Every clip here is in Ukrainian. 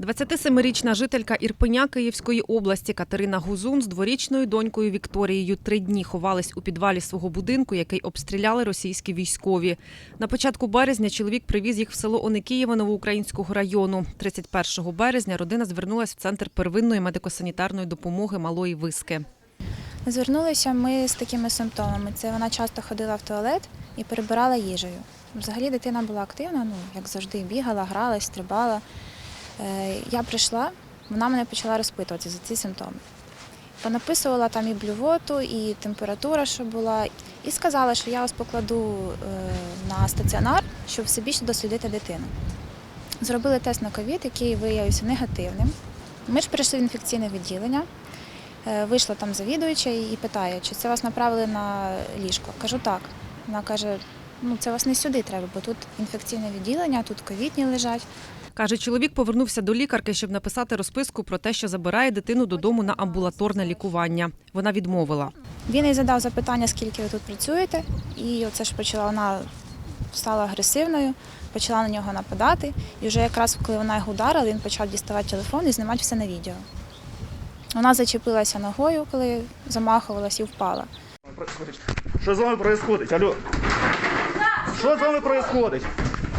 27-річна жителька Ірпеня Київської області Катерина Гузун з дворічною донькою Вікторією три дні ховались у підвалі свого будинку, який обстріляли російські військові. На початку березня чоловік привіз їх в село Оникієво Новоукраїнського району. 31 березня родина звернулась в центр первинної медико-санітарної допомоги Малої Виски. Звернулися ми з такими симптомами. Це вона часто ходила в туалет і перебирала їжею. Взагалі дитина була активна, ну як завжди, бігала, гралась, стрибала. Е, Я прийшла, вона мене почала розпитувати за ці симптоми. Понаписувала там і блювоту, і температура, що була, і сказала, що я вас покладу е, на стаціонар, щоб все більше дослідити дитину. Зробили тест на ковід, який виявився негативним. Ми ж прийшли в інфекційне відділення. Е, Вийшла там завідуюча і питає, чи це вас направили на ліжко. Кажу так. Вона каже: ну це вас не сюди треба, бо тут інфекційне відділення, тут ковідні лежать. Каже, чоловік повернувся до лікарки, щоб написати розписку про те, що забирає дитину додому на амбулаторне лікування. Вона відмовила. Він їй задав запитання, скільки ви тут працюєте, і оце ж почала вона стала агресивною, почала на нього нападати. І вже якраз коли вона його ударила, він почав діставати телефон і знімати все на відео. Вона зачепилася ногою, коли замахувалась і впала. Что с вами происходит? Алло. Что с вами происходит?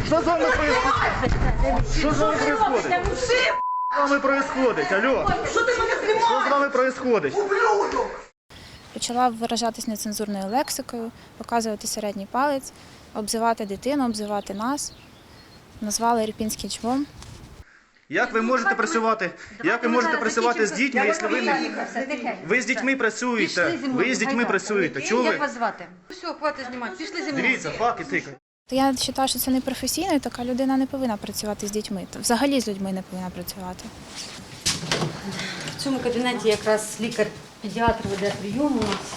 Что с вами происходит? Что с вами происходит? Что с вами происходит? Алло. Что с вами происходит? Почала виражатись нецензурною лексикою, показувати середній палець, обзивати дитину, обзивати нас. Назвали ірпінським чмом. Як ви можете працювати? Як ви можете працювати з дітьми, якщо ви не ви з дітьми працюєте? Ви з дітьми працюєте? Чого Як вас звати? Все, хватить знімати. Пішли зі мною. Дивіться, факи тикають. То я вважаю, що це не професійно, і така людина не повинна працювати з дітьми. Та Взагалі з людьми не повинна працювати. В цьому кабінеті якраз лікар-педіатр веде прийом у нас.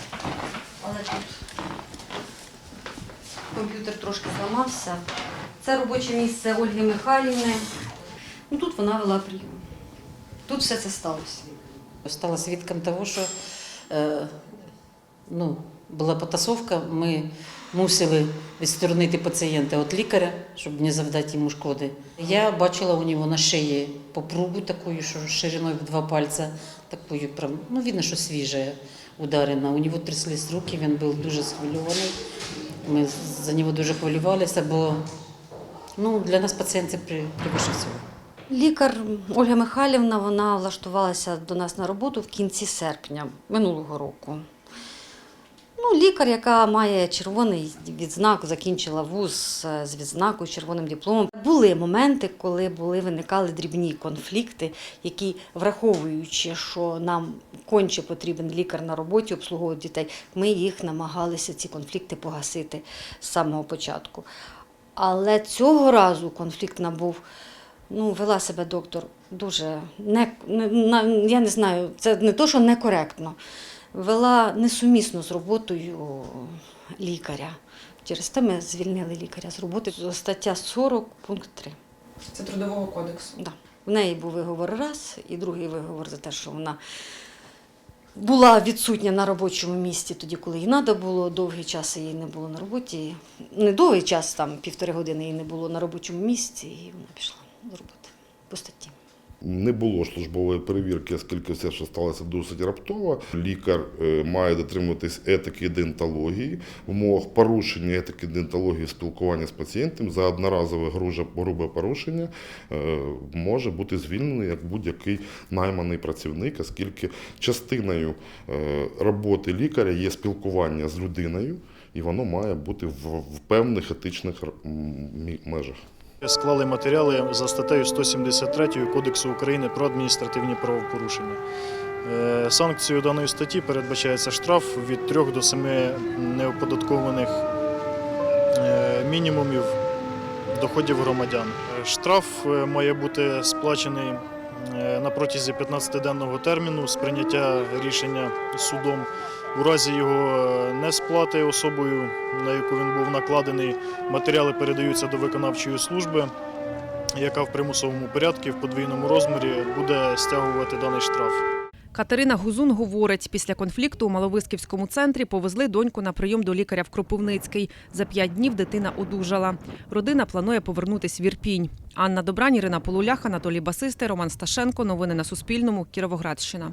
Але тут комп'ютер трошки зламався. Це робоче місце Ольги Михайлівни. Ну, тут вона вела прийом. Тут все це сталося. Стала свідком того, що е, ну, була потасовка. Ми мусили відсторонити пацієнта від лікаря, щоб не завдати йому шкоди. Я бачила у нього на шиї попругу таку, що шириною в два пальця, таку прям, ну, видно, що свіжа ударена. У нього тряслись руки, він був дуже схвильований. Ми за нього дуже хвилювалися, бо ну, для нас пацієнт це при- всього. Лікар Ольга Михайлівна вона влаштувалася до нас на роботу в кінці серпня минулого року. Ну, лікар, яка має червоний відзнак, закінчила вуз е, з відзнакою, з червоним дипломом. Були моменти, коли були виникали дрібні конфлікти, які, враховуючи, що нам конче потрібен лікар на роботі, обслуговувати дітей, ми їх намагалися ці конфлікти погасити з самого початку. Але цього разу конфлікт набув ну, вела себе доктор дуже не, не я не знаю, це не то, що некоректно. Вела несумісно з роботою лікаря. Через те ми звільнили лікаря з роботи. Стаття 40, пункт 3. Це трудового кодексу. Да. В неї був виговор раз, і другий виговор за те, що вона була відсутня на робочому місці тоді, коли їй треба було. Довгий час її не було на роботі. Не довгий час, там півтори години її не було на робочому місці, і вона пішла по статті. Не було службової перевірки, оскільки все, що сталося досить раптово. Лікар е, має дотримуватись етики дентології, в умовах порушення етики дентології спілкування з пацієнтом за одноразове грубе порушення е, може бути звільнений як будь-який найманий працівник, оскільки частиною е, роботи лікаря є спілкування з людиною, і воно має бути в певних етичних межах. Склали матеріали за статтею 173 Кодексу України про адміністративні правопорушення. Е, Санкцією даної статті передбачається штраф від 3 до 7 неоподаткованих е, мінімумів доходів громадян. Е, Штраф має бути сплачений на протязі 15-денного терміну з прийняття рішення судом. У разі його е, несплати особою, на яку він був накладений, матеріали передаються до виконавчої служби, яка в примусовому порядку в подвійному розмірі буде стягувати даний штраф. Катерина Гузун говорить, після конфлікту у Маловисківському центрі повезли доньку на прийом до лікаря в Кропивницький. За п'ять днів дитина одужала. Родина планує повернутись в Ірпінь. Анна Добрань, Ірина Полулях, Анатолій Басистий, Роман Сташенко. Новини на Суспільному. Кіровоградщина.